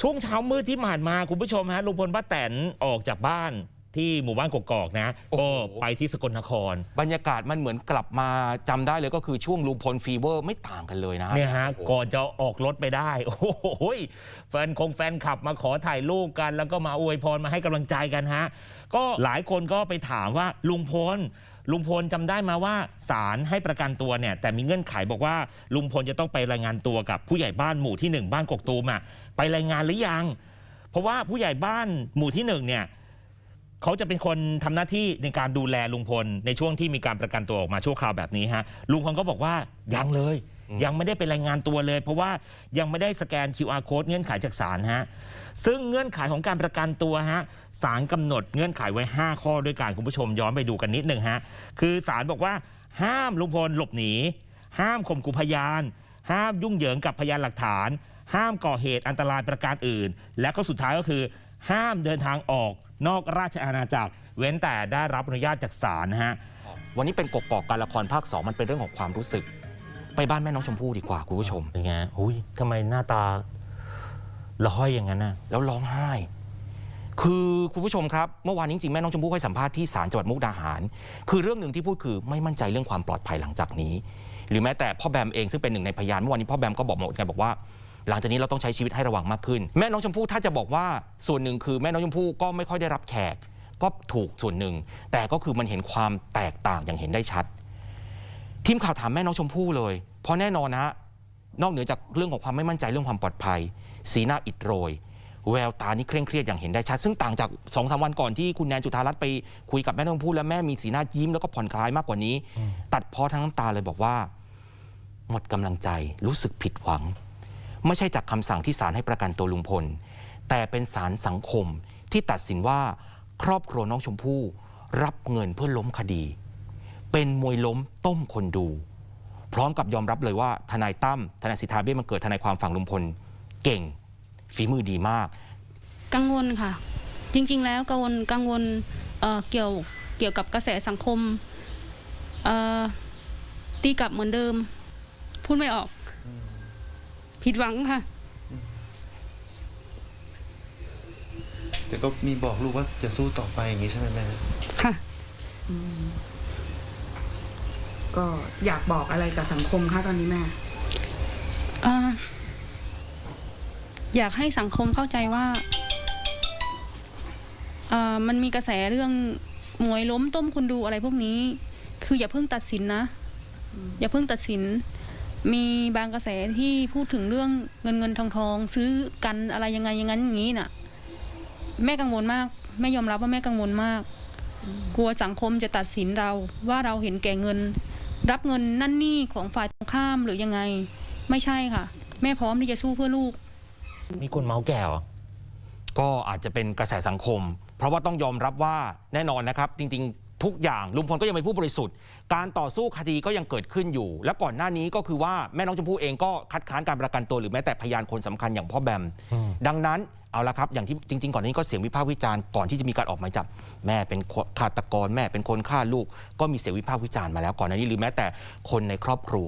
ช่วงเช้ามืดที่ผ่านมาคุณผู้ชมฮะลุงพลป้าแตนออกจากบ้าน ที่หมู่บ้านกกอกนะโอ้โห ก็ไปที่สกลนครบรรยากาศมันเหมือนกลับมาจำได้เลยก็คือช่วงลุงพลฟีเวอร์ไม่ต่างกันเลยนะเนี่ยฮะโอ้โห ก่อนจะออกรถไปได้ โอ้โหแฟนคงแฟนขับมาขอถ่ายรูปกัน แล้วก็มาอวยพรมาให้กำลังใจกันฮะ ก็หลายคนก็ไปถามว่าลุงพลลุงพลจำได้มาว่าศาลให้ประกันตัวเนี่ย แต่มีเงื่อนไขบอกว่าลุงพลจะต้องไปรายงานตัวกับผู้ใหญ่บ้านหมู่ที่หนึ่งบ้านกกตูมอะไปรายงานหรือยัง เพราะว่าผู้ใหญ่บ้านหมู่ที่หนึ่งเนี่ย เขาจะเป็นคนทำหน้าที่ในการดูแลลุงพล ในช่วงที่มีการประกันตัวออกมาชั่วคราวแบบนี้ฮะลุงพลก็บอกว่ายังเลย ยังไม่ได้ไปรายงานตัวเลย เพราะว่ายังไม่ได้สแกน QR code เงื่อนไขจากศาลฮะซึ่งเงื่อนไขของการประกันตัวฮะศาลกำหนดเงื่อนไขไว้ 5 ข้อด้วยกันคุณผู้ชมย้อนไปดูกันนิดหนึ่งฮะคือศาลบอกว่าห้ามลุงพลหลบหนี ห้ามข่มขู่พยาน ห้ามยุ่งเหยิงกับพยานหลักฐาน ห้ามก่อเหตุอันตรายประการอื่น และก็สุดท้ายก็คือ ห้ามเดินทางออกนอกราชอาณาจักร เว้นแต่ได้รับอนุญาตจากศาลนะฮะ วันนี้เป็นกกอกการละครภาคสองมันเป็นเรื่องของความรู้สึก ไปบ้านแม่น้องชมพู่ดีกว่าคุณผู้ชม เป็นไงอุ้ยทำไมหน้าตาลอยอย่างนั้นนะแล้วร้องไห้ คือคุณผู้ชมครับเมื่อวานนี้จริงๆแม่น้องชมพู่ให้สัมภาษณ์ที่ศาลจังหวัดมุกดาหาร คือเรื่องหนึ่งที่พูดคือไม่มั่นใจเรื่องความปลอดภัยหลังจากนี้ หรือแม้แต่พ่อแบมเองซึ่งเป็นหนึ่งในพยานเมื่อวานนี้พ่อแบมก็บอกเหมือนกันบอกว่า หลังจากนี้เราต้องใช้ชีวิตให้ระวังมากขึ้น แม่น้องชมพู่ถ้าจะบอกว่าส่วนหนึ่งคือแม่น้องชมพู่ก็ไม่ค่อยได้รับแขก ก็ถูกส่วนหนึ่ง แต่ก็คือมันเห็นความแตกต่างอย่างเห็นได้ชัด ทีมข่าวถามแม่น้องชมพู่เลย เพราะแน่นอนนะฮะนอกเหนือจากเรื่องของความไม่มั่นใจเรื่องความปลอดภัย สีหน้าอิดโรย แววตานี่เคร่งเครียดอย่างเห็นได้ชัด ซึ่งต่างจากสองสามวันก่อนที่คุณแนนจุธารัตน์ไปคุยกับแม่น้องชมพู่แล้วแม่มีสีหน้ายิ้มแล้วก็ผ่อนคลายมากกว่านี้ ตัดเพ้อทั้งน้ำตาเลยบอกว่า หมดกำลังใจรู้สึกผิดหวัง ไม่ใช่จากคำสั่งที่ศาลให้ประกันตัวลุงพล แต่เป็นศาลสังคมที่ตัดสินว่าครอบครัวน้องชมพู่รับเงินเพื่อล้มคดี เป็นมวยล้มต้มคนดู พร้อมกับยอมรับเลยว่าทนายตั้มทนายสิทธาเบี้ยมันเกิดทนายความฝั่งลุงพล เก่ง ฝีมือดีมาก กังวลค่ะ จริง ๆ แล้วกังวลกังวลเเกี่ยวเกี่ยวกับกระแสสังคมตีกลับเหมือนเดิม พูดไม่ออก ผิดหวังค่ะ แต่ก็มีบอกลูกว่าจะสู้ต่อไปอย่างนี้ใช่ไหมแม่ค่ะก็อยากบอกอะไรกับสังคมคะตอนนี้แม่เอ่ออยากให้สังคมเข้าใจว่าเอ่อมันมีกระแสเรื่องมวยล้มต้มคนดูอะไรพวกนี้ คืออย่าเพิ่งตัดสินนะ อย่าเพิ่งตัดสิน มีบางกระแสที่พูดถึงเรื่องเงินเงินทองทองซื้อกันอะไรยังไงอย่างนั้นอย่างนี้น่ะ แม่กังวลมากแม่ยอมรับว่าแม่กังวลมาก กลัวสังคมจะตัดสินเราว่าเราเห็นแก่เงิน รับเงินนั่นนี่ของฝ่ายตรงข้ามหรือยังไง ไม่ใช่ค่ะ แม่พร้อมที่จะสู้เพื่อลูก มีคนเมาแก่เหรอก็อาจจะเป็นกระแสสังคม เพราะว่าต้องยอมรับว่าแน่นอนนะครับ จริง ๆ ทุกอย่างลุงพลก็ยังเป็นผู้บริสุทธิ์ การต่อสู้คดีก็ยังเกิดขึ้นอยู่ และก่อนหน้านี้ก็คือว่าแม่น้องชมพู่เองก็คัดค้านการประกันตัวหรือแม้แต่พยานคนสำคัญอย่างพ่อแบมอืมดังนั้นเอาละครับ อย่างที่จริง ๆ ก่อนหนานี้ก็เสียงวิพากษ์วิจารณ์ก่อนที่จะมีการออกหมายจับ แม่เป็นฆาตกรแม่เป็นคนฆ่าลูก ก็มีเสียงวิพากษ์วิจารณ์มาแล้วก่อนหน้านี้หรือแม้แต่คนในครอบครัว